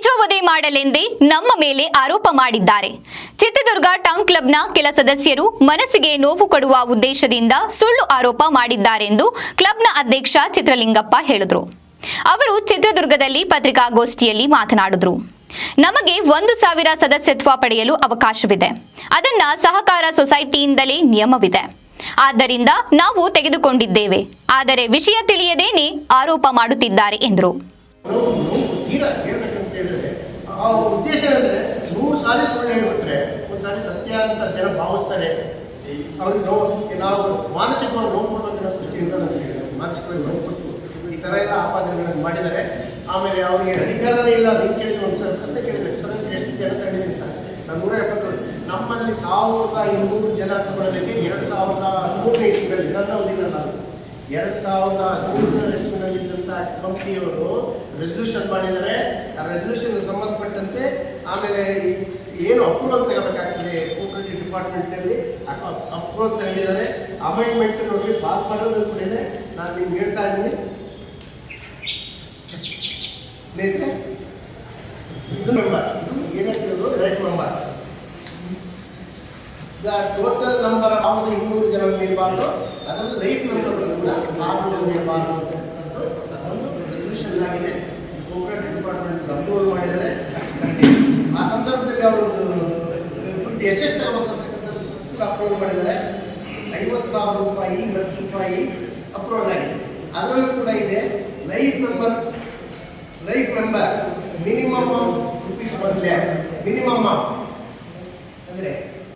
ತೇಜೋವಧೆ ಮಾಡಲೆಂದೇ ನಮ್ಮ ಮೇಲೆ ಆರೋಪ ಮಾಡಿದ್ದಾರೆ. ಚಿತ್ರದುರ್ಗ ಟೌನ್ ಕ್ಲಬ್ನ ಕೆಲ ಸದಸ್ಯರು ಮನಸ್ಸಿಗೆ ನೋವು ಕೊಡುವ ಉದ್ದೇಶದಿಂದ ಸುಳ್ಳು ಆರೋಪ ಮಾಡಿದ್ದಾರೆಂದು ಕ್ಲಬ್ನ ಅಧ್ಯಕ್ಷ ಚಿತ್ರಲಿಂಗಪ್ಪ ಹೇಳಿದರು. ಅವರು ಚಿತ್ರದುರ್ಗದಲ್ಲಿ ಪತ್ರಿಕಾಗೋಷ್ಠಿಯಲ್ಲಿ ಮಾತನಾಡಿದರು. ನಮಗೆ ಒಂದು ಸಾವಿರ ಸದಸ್ಯತ್ವ ಪಡೆಯಲು ಅವಕಾಶವಿದೆ. ಅದನ್ನ ಸಹಕಾರ ಸೊಸೈಟಿಯಿಂದಲೇ ನಿಯಮವಿದೆ. ಆದ್ದರಿಂದ ನಾವು ತೆಗೆದುಕೊಂಡಿದ್ದೇವೆ. ಆದರೆ ವಿಷಯ ತಿಳಿಯದೇನೆ ಆರೋಪ ಮಾಡುತ್ತಿದ್ದಾರೆ ಎಂದರು ನೋವು ನೋವು ತೀರಾ ಹೇಳ್ಬೇಕಂತ ಹೇಳಿದ್ರೆ ಆ ಉದ್ದೇಶ ಏನಂದ್ರೆ ನೂರು ಸಾರಿ ಸುಳ್ಳು ಹೇಳ್ಬಿಟ್ರೆ ಒಂದು ಸಾರಿ ಸತ್ಯ ಅಂತ ಜನ ಭಾವಿಸ್ತಾರೆ. ಅವ್ರಿಗೆ ನೋವು ನಾವು ಮಾನಸಿಕವಾಗಿ ನೋವು ಕೊಡ್ಬೇಕನ್ನೋ ದೃಷ್ಟಿಯಿಂದ ನಮಗೆ ಮಾನಸಿಕವಾಗಿ ನೋವು ಕೊಟ್ಟು ಈ ಥರ ಎಲ್ಲ ಆಪಾದನೆಗಳನ್ನು ಮಾಡಿದ್ದಾರೆ. ಆಮೇಲೆ ಅವರಿಗೆ ಅಧಿಕಾರನೇ ಇಲ್ಲ ಅದಕ್ಕೆ ಕೇಳಿದ್ರು ಒಂದು ಸಲ ಪ್ರಶ್ನೆ ಕೇಳಿದ್ರೆ ಸದಸ್ಯರು ಎಷ್ಟು ಜನ ತಂದಿದೆ ಅಂತ. ನೂರ ಎಪ್ಪತ್ತು ನಮ್ಮಲ್ಲಿ ಸಾವಿರದ ಇನ್ನೂರು ಜನ ತಗೊಳ್ಳೋದಕ್ಕೆ ಎರಡು ಸಾವಿರದ ಹದಿಮೂರನೇ ಇಸ್ವಿನಲ್ಲಿ, ನನ್ನ ಅವಧಿನ ನಾನು ಎರಡು ಸಾವಿರದ ಹದಿಮೂರನೇ ಇಸ್ವಿನಲ್ಲಿದ್ದಂಥ ಕಂಪ್ನಿಯವರು ರೆಸಲ್ಯೂಷನ್ ಮಾಡಿದ್ದಾರೆ. ಆ ರೆಸಲ್ಯೂಷನ್ ಸಂಬಂಧಪಟ್ಟಂತೆ ಆಮೇಲೆ ಏನು ಅಪ್ರೂವಲ್ ತಗೋಬೇಕಾಗ್ತದೆ ಕೋಪರೇಟಿವ್ ಡಿಪಾರ್ಟ್ಮೆಂಟ್ನಲ್ಲಿ ಅಪ್ರೂವಲ್ ತಗೊಂಡಿದ್ದಾರೆ ಅಮೆಂಡ್ಮೆಂಟ್ ನೋಡಿ ಪಾಸ್ ಮಾಡೋದು ಕೂಡ ಇದೆ. ನಾನು ನಿಮ್ಗೆ ಹೇಳ್ತಾ ಇದ್ದೀನಿ. ಇದು ನಂಬರ್. ಇದು ಏನಾಗ್ತಿರೋದು right number. The total number of ಇನ್ನೂರು ಜನ ಮೇಲ್ಬಾರ್ದು. ಅದರಲ್ಲಿ ಲೈಫ್ ನಂಬರ್ ಕೂಡ ಆರುನೂರು ಮೇಲ್ಬಾರ್ದು ಅಂತಕ್ಕಂಥದ್ದು ಅದೊಂದು ರೆಸಲ್ಯೂಷನ್ ಆಗಿದೆ ಕೋಪರೇಟಿವ್ ಡಿಪಾರ್ಟ್ಮೆಂಟ್ ಅಪ್ರೂವಲ್ ಮಾಡಿದ್ದಾರೆ ಆ ಸಂದರ್ಭದಲ್ಲಿ ಅವರು ದುಡ್ಡು ಎಷ್ಟೆಷ್ಟು ತಗೋಬೇಕು ಅಂತಕ್ಕಂಥದ್ದು ಕೂಡ ಮಾಡಿದ್ದಾರೆ. ಐವತ್ತು ಸಾವಿರ ರೂಪಾಯಿ, ಲಕ್ಷ ರೂಪಾಯಿ ಅಪ್ರೂವಲ್ ಆಗಿದೆ. ಅದರಲ್ಲೂ ಕೂಡ ಇದೆ life member life member minimum rupees one lakh minimum of